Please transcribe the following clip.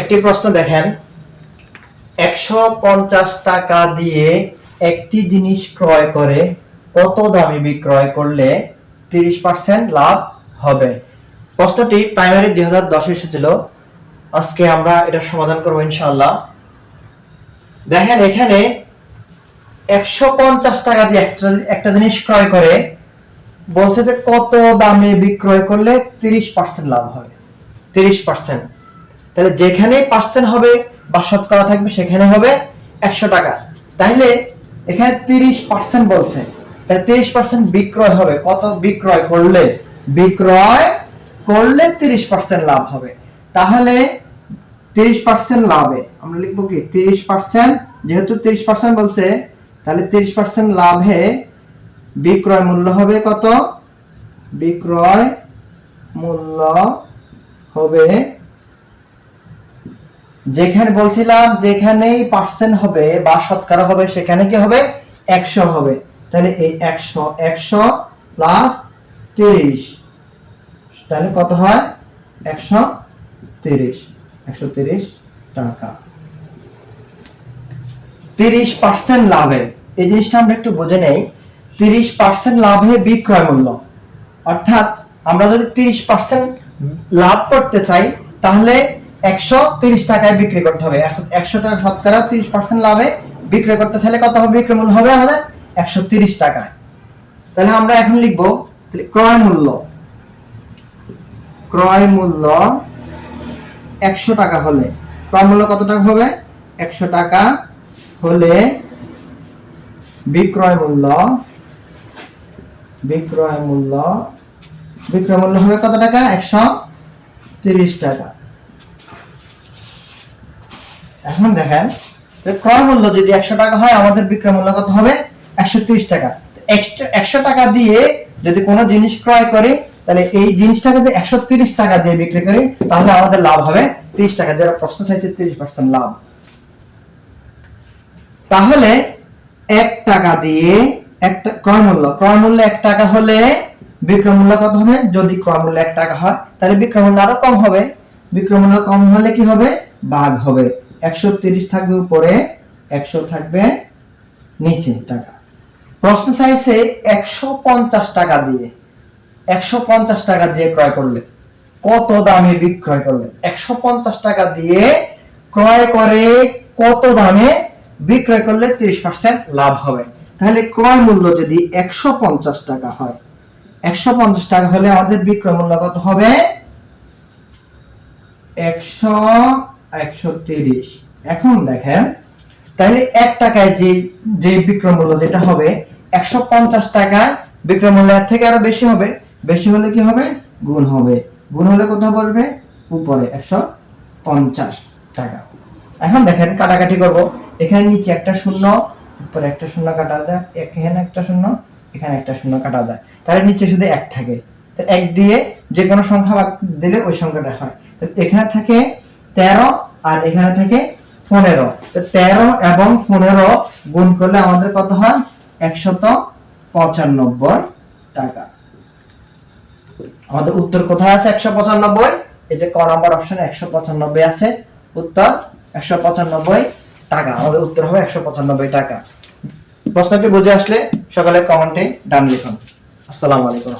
একটি প্রশ্ন দেখেন। একশো পঞ্চাশ টাকা দিয়ে একটি জিনিস ক্রয় করে কত দামে বিক্রয় করলে তিরিশ পার্সেন্ট লাভ হবে? প্রশ্নটি প্রাইমারি দুই হাজার দশে এসেছিল। আজকে আমরা এটার সমাধান করব ইনশাল্লাহ দেখেন এখানে একশো পঞ্চাশ টাকা দিয়ে একটা একটা জিনিস ক্রয় করে বলছে যে কত দামে বিক্রয় করলে তিরিশ পার্সেন্ট লাভ হবে তিরিশ পার্সেন্ট। তাহলে যেখানে পার্সেন্ট হবে বা শতকরা থাকবে সেখানে হবে একশো টাকা। তাহলে এখানে তিরিশ পার্সেন্ট বলছে। তাহলে তিরিশ পার্সেন্ট বিক্রয় হবে। কত বিক্রয় করলে? বিক্রয় করলে তিরিশ পার্সেন্ট লাভ হবে। তাহলে তিরিশ পার্সেন্ট লাভে, আমরা লিখব কি? তিরিশ পার্সেন্ট যেহেতু তিরিশ পার্সেন্ট বলছে, তাহলে তিরিশ পার্সেন্ট লাভে বিক্রয় মূল্য হবে কত? বিক্রয় মূল্য হবে যেখানে বলছিলাম যেখানেই পার্সেন্ট হবে বা শতকরা হবে, সেখানে কি হবে? একশো হবে। তাহলে এই একশো একশো প্লাস তিরিশ। তাহলে কত হয়? একশো তিরিশ। একশো তিরিশ টাকা। তিরিশ পার্সেন্ট লাভে। এই জিনিসটা আমরা একটু বুঝে নেই। তিরিশ পার্সেন্ট লাভে বিক্রয় মূল্য। অর্থাৎ আমরা যদি তিরিশ পার্সেন্ট লাভ করতে চাই, তাহলে একশো তিরিশ টাকায় বিক্রি করতে হবে। একশো টাকা শতকরা তিরিশ পার্সেন্ট লাভে বিক্রয় করতে চাইলে কত হবে? বিক্রয় মূল্য হবে আমাদের একশো তিরিশ টাকায়। তাহলে আমরা এখন লিখব ক্রয় মূল্য। ক্রয় মূল্য একশো টাকা হলে ক্রয় মূল্য কত টাকা হবে? একশো টাকা হলে বিক্রয় মূল্য বিক্রয় মূল্য বিক্রয় মূল্য হবে কত টাকা? একশো তিরিশ টাকা। এখন দেখেন, যে ক্রয় মূল্য যদি একশো টাকা হয়, আমাদের বিক্রয় মূল্য কত হবে? একশো টাকা। একশো টাকা দিয়ে যদি কোনো জিনিস ক্রয় করি, তাহলে এই জিনিসটা যদি একশো টাকা দিয়ে বিক্রি করি, তাহলে আমাদের লাভ হবে তিরিশ টাকা। যারা প্রশ্ন চাইছে, তিরিশ পার্সেন্ট লাভ। তাহলে এক টাকা দিয়ে একটা ক্রয় মূল্য। ক্রয় মূল্য এক টাকা হলে বিক্রয় মূল্য কত হবে? যদি ক্রয় মূল্য এক টাকা হয়, তাহলে বিক্রয় মূল্য আরও কম হবে। বিক্রয় মূল্য কম হলে কি হবে? ভাগ হবে। একশো থাকবে উপরে, একশো থাকবে নিচে টাকা। প্রশ্ন চাইছে একশো পঞ্চাশ টাকা দিয়ে, একশো পঞ্চাশ টাকা দিয়ে ক্রয় করলে কত দামে বিক্রয় করলে? একশো পঞ্চাশ টাকা দিয়ে ক্রয় করে কত দামে বিক্রয় করলে তিরিশ পার্সেন্ট লাভ হবে? তাহলে ক্রয় মূল্য যদি একশো পঞ্চাশ টাকা হয়, একশো পঞ্চাশ টাকা হলে আমাদের বিক্রয় মূল্য কত হবে? একশো একশো তিরিশ। এখন দেখেন তাহলে এক টাকায় যে যে বিক্রয় মূল্য যেটা হবে, একশো পঞ্চাশ টাকা বিক্রয় মূল্য থেকে আরও বেশি হবে। বেশি হলে কি হবে? গুণ হবে। গুণ হলে কোথাও বসবে? উপরে, একশো পঞ্চাশ টাকা। এখন দেখেন, কাটাকাটি করব। এখানে নিচে একটা শূন্য, উপরে একটা শূন্য কাটা যায়, এখানে একটা শূন্য, এখানে একটা শূন্য কাটা যায়। তাহলে নিচে শুধু এক থাকে। তো এক দিয়ে যে কোনো সংখ্যা দিলে ওই সংখ্যাটা হয়। তো এখানে থাকে তেরো আর এখানে থাকে পনেরো। তেরো এবং পনেরো গুণ করলে আমাদের কত হয়? একশত পঁচানব্বই টাকা। আমাদের উত্তর কোথায় আছে একশো পঁচানব্বই? এই যে ক নম্বর অপশনে একশো পঁচানব্বই আছে। উত্তর, একশো পঁচানব্বই টাকা। আমাদের উত্তর হবে একশো পঁচানব্বই টাকা। প্রশ্নটি বুঝে আসলে সকালে কমেন্টে ডান লিখুন। আসসালামু আলাইকুম